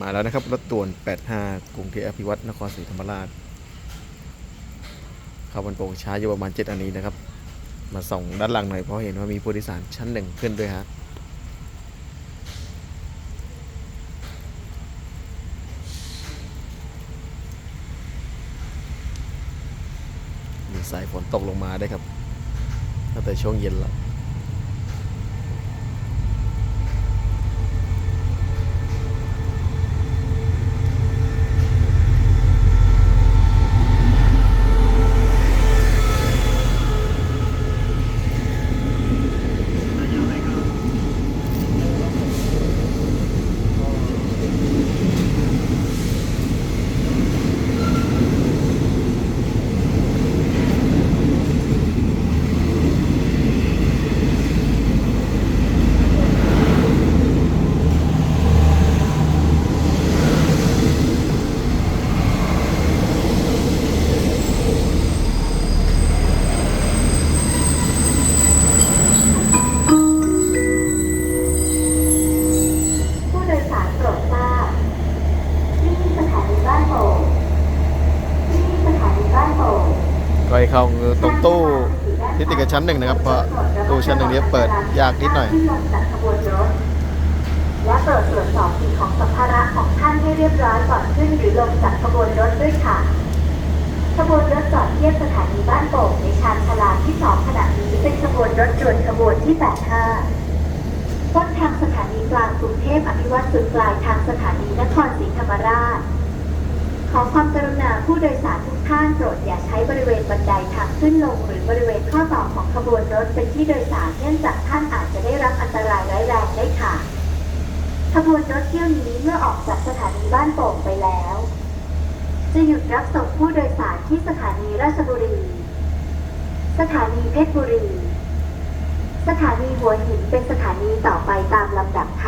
มาแล้วนะครับ รถต่วน 85 กรุงเทพอภิวัตนครศรีธรรมราชข้าบนโป่งช้าอยู่ประมาณ 7 อันนี้นะครับ มาส่องด้านหลังหน่อยเพราะเห็นว่ามีผู้โดยสารชั้นหนึ่งขึ้นด้วยฮะมีสายฝนตกลงมาได้ครับตั้งแต่ช่วงเย็นแล้ว ผู้โดยสารโปรดทราบที่นี่สถานีบ้านโป่งที่นี่สถานีบ้านโป่ง ก็ให้เข้าตรงตู้ที่ติดกับชั้นหนึ่งนะครับ เพราะตู้ชั้นหนึ่งนี้เปิดยากนิดหน่อยที่ลงจากขบวนรถและโปรดตรวจสอบสิ่งของสัมภาระของท่านให้เรียบร้อยก่อนขึ้นหรือลงจากขบวนรถด้วยค่ะ ขบวนรถจอดเทียบสถานีบ้านโป่งในชานชาลาที่สองขณะนี้เป็นขบวนรถด่วนขบวนที่ 85ต้นทางสถานีกลางกรุงเทพอภิวัตสุดปลายทางสถานีนครศรีธรรมราช ขอความกรุณาผู้โดยสารทุกท่านโปรดอย่าใช้บริเวณ ขึ้นลงหรือบริเวณข้อต่อของขบวนรถเป็นที่โดยสารเนื่องจากท่านอาจจะได้รับอันตรายร้ายแรงได้ค่ะ ขบวนรถเที่ยวนี้เมื่อออกจากสถานีบ้านโป่งไปแล้ว จะหยุดรับส่งผู้โดยสารที่สถานีราชบุรี สถานีเพชรบุรี สถานีหัวหินเป็นสถานีต่อไปตามลำดับค่ะ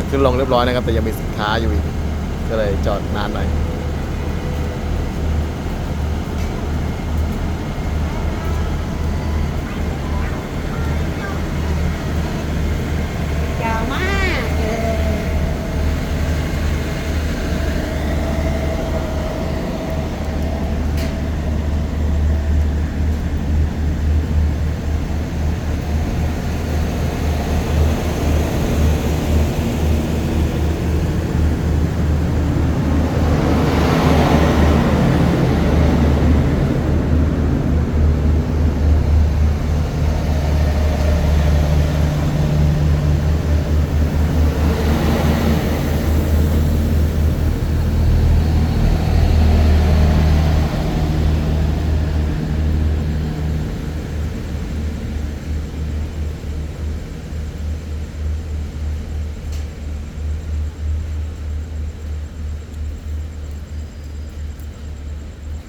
ร ขึ้นลงเรียบร้อยนะครับ แต่ยังมีสินค้าอยู่อีก ก็เลยจอดนานหน่อย